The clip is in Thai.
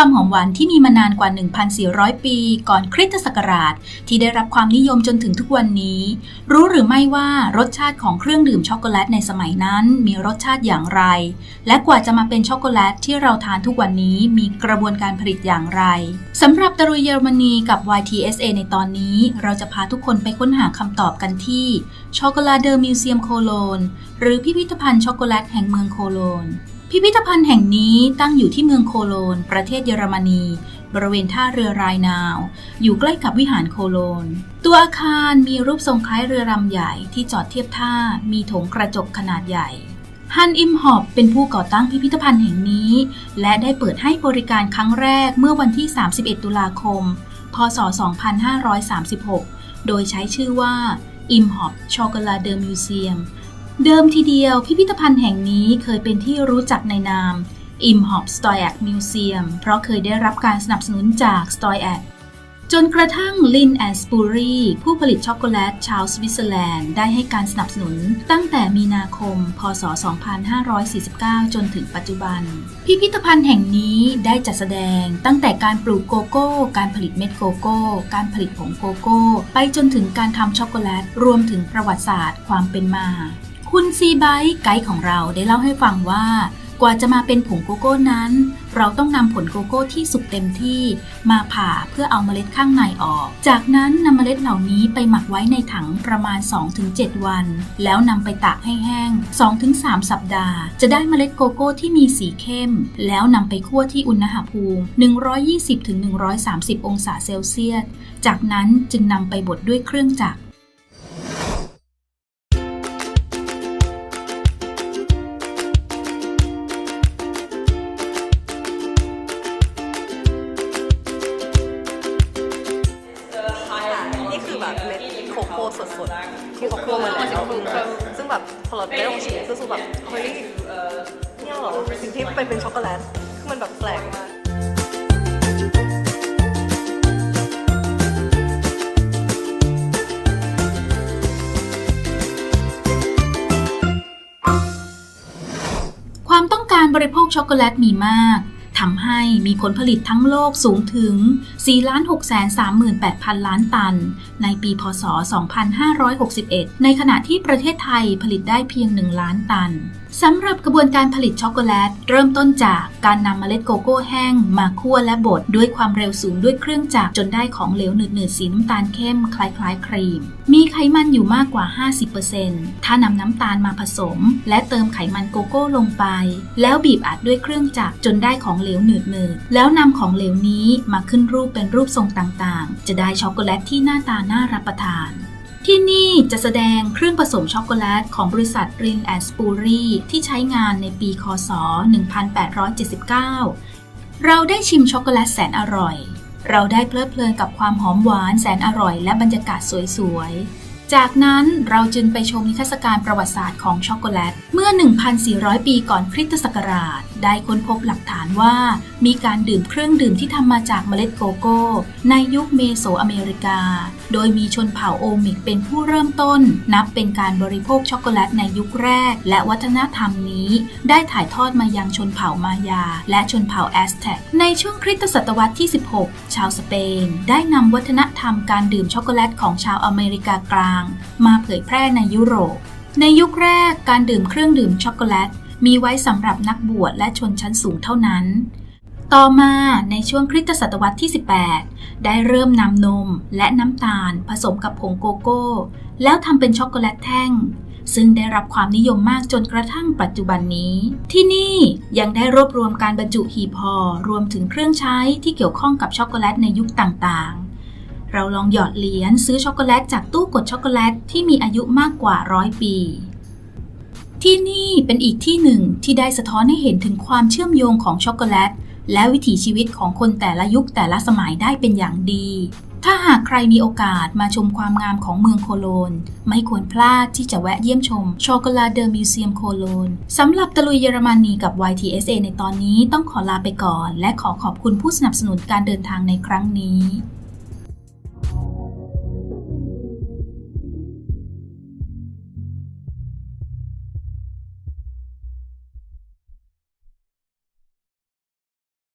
ความหอมหวานที่มีมานานกว่า 1,400 ปี ก่อนคริสตศักราช ที่ได้รับความนิยมจนถึงทุกวันนี้ รู้หรือไม่ว่ารสชาติของเครื่องดื่มช็อกโกแลตในสมัยนั้นมีรสชาติอย่างไร และกว่าจะมาเป็นช็อกโกแลตที่เราทานทุกวันนี้มีกระบวนการผลิตอย่างไรสำหรับตะลุยเยอรมนีกับ YTSA ในตอนนี้ เราจะพาทุกคนไปค้นหาคำตอบกันที่ช็อกโกแลตเดอร์มิวเซียมโคโลนหรือพิพิธภัณฑ์ช็อกโกแลตแห่งเมืองโคโลน พิพิธภัณฑ์แห่งนี้ตั้งอยู่ที่เมืองโคโลน ประเทศเยอรมนี บริเวณท่าเรือไรนาว อยู่ใกล้กับวิหารโคโลน ตัวอาคารมีรูปทรงคล้ายเรือรำใหญ่ที่จอดเทียบท่า มีโถงกระจกขนาดใหญ่ฮันอิมฮอบเป็นผู้ก่อตั้งพิพิธภัณฑ์แห่งนี้ และได้เปิดให้บริการครั้งแรกเมื่อวันที่ 31 ตุลาคม พศ 2536 โดยใช้ชื่อว่า i m h o p Chocolate Museum เดิม เดิมทีเดียวพิพิธภัณฑ์แห่งนี้เคยเป็นที่รู้จักในนาม i m h o p s t o y a c Museum เพราะเคยได้รับการสนับสนุนจาก s t o y a c จนกระทั่งลินแอนสปูรีผู้ผลิตช็อกโกแลตชาวสวิตเซอร์แลนด์ได้ให้การสนับสนุนตั้งแต่มีนาคม พศ 2549 จนถึงปัจจุบัน พิพิธภัณฑ์แห่งนี้ได้จัดแสดงตั้งแต่การปลูกโกโก้ การผลิตเม็ดโกโก้ การผลิตผงโกโก้ ไปจนถึงการทำช็อกโกแลต รวมถึงประวัติศาสตร์ความเป็นมา คุณซีไบไกด์ของเราได้เล่าให้ฟังว่า กว่าจะมาเป็นผงโกโก้นั้น เราต้องนำผลโกโก้ที่สุกเต็มที่มาผ่าเพื่อเอาเมล็ดข้างในออก จากนั้นนำเมล็ดเหล่านี้ไปหมักไว้ในถังประมาณ 2-7 วัน แล้วนำไปตากให้แห้ง 2-3 สัปดาห์ จะได้เมล็ดโกโก้ที่มีสีเข้ม แล้วนำไปคั่วที่อุณหภูมิ 120-130 องศาเซลเซียส จากนั้นจึงนำไปบดด้วยเครื่องจักร โคโค่สดๆที่เขาคั่วมาแล้วซึ่งแบบพอเราได้ลองชิมก็รู้สึกแบบเฮ้ยเนี่ยเหรอสิ่งที่เป็นเป็นช็อกโกแลตคือมันแบบแปลกมากความต้องการบริโภคช็อกโกแลตมีมาก ทำให้มีผลผลิตทั้งโลกสูงถึง 4,638,000 ล้านตัน ในปีพศ 2561 ในขณะที่ประเทศไทยผลิตได้เพียง 1 ล้านตันสำหรับกระบวนการผลิตช็อกโกแลต เริ่มต้นจากการนำเมล็ดโกโก้แห้ง มาคั่วและบดด้วยความเร็วสูงด้วยเครื่องจักรจนได้ของเหลวหนืดๆสีน้ำตาลเข้ม คล้ายๆ ครีม มีไขมันอยู่มากกว่า 50%ถ้านำน้ำตาลมาผสม และเติมไขมันโกโก้ลงไป แล้วบีบอัดด้วยเครื่องจักรจนได้ของเหลวหนืดๆแล้วนำของเหลวนี้มาขึ้นรูปเป็นรูปทรงต่างๆ จะได้ช็อกโกแลตที่หน้าตาน่ารับประทาน ที่นี่จะแสดงเครื่องผสมช็อกโกแลตของบริษัทรินแอนด์สปูรีที่ใช้งานในปีคศ 1879 เราได้ชิมช็อกโกแลตแสนอร่อย เราได้เพลิดเพลินกับความหอมหวานแสนอร่อยและบรรยากาศสวยๆ จากนั้นเราจึงไปชมนิทรรศการประวัติศาสตร์ของช็อกโกแลต เมื่อ 1,400 ปีก่อนคริสตศักราช ได้ค้นพบหลักฐานว่า มีการดื่มเครื่องดื่มที่ทำมาจากเมล็ดโกโก้ ในยุคเมโสอเมริกา โดยมีชนเผ่าโอมิกเป็นผู้เริ่มต้น นับเป็นการบริโภคช็อกโกแลตในยุคแรก และวัฒนธรรมนี้ ได้ถ่ายทอดมายังชนเผ่ามายา และชนเผ่าแอสแท็กในช่วงคริสตศตวรรษที่ 16 ชาวสเปน ได้นำวัฒนธรรมการดื่มช็อกโกแลตของชาวอเมริกากลางมาเผยแพร่ในยุโรป ในยุคแรกการดื่มเครื่องดื่มช็อกโกแลต มีไว้สำหรับนักบวชและชนชั้นสูงเท่านั้น ต่อมาในช่วงคริสตศตวรรษที่ 18 ได้เริ่มนำนมและน้ำตาลผสมกับผงโกโก้ แล้วทำเป็นช็อกโกแลตแท่งซึ่งได้รับความนิยมมากจนกระทั่งปัจจุบันนี้ ที่นี่ยังได้รวบรวมการบรรจุหีบห่อรวมถึงเครื่องใช้ที่เกี่ยวข้องกับช็อกโกแลตในยุคต่างๆ เราลองหยอดเหรียญซื้อช็อกโกแลตจากตู้กดช็อกโกแลตที่มีอายุมากกว่าร้อยปี ที่นี่เป็นอีกที่หนึ่งที่ได้สะท้อนให้เห็นถึงความเชื่อมโยงของช็อกโกแลต และวิถีชีวิตของคนแต่ละยุคแต่ละสมัยได้เป็นอย่างดี ถ้าหากใครมีโอกาสมาชมความงามของเมืองโคโลน ไม่ควรพลาดที่จะแวะเยี่ยมชมช็อกโกแลตเดอร์มิวเซียมโคโลนสำหรับตะลุยเยอรมนีกับ YTSA ในตอนนี้ต้องขอลาไปก่อน และขอขอบคุณผู้สนับสนุนการเดินทางในครั้งนี้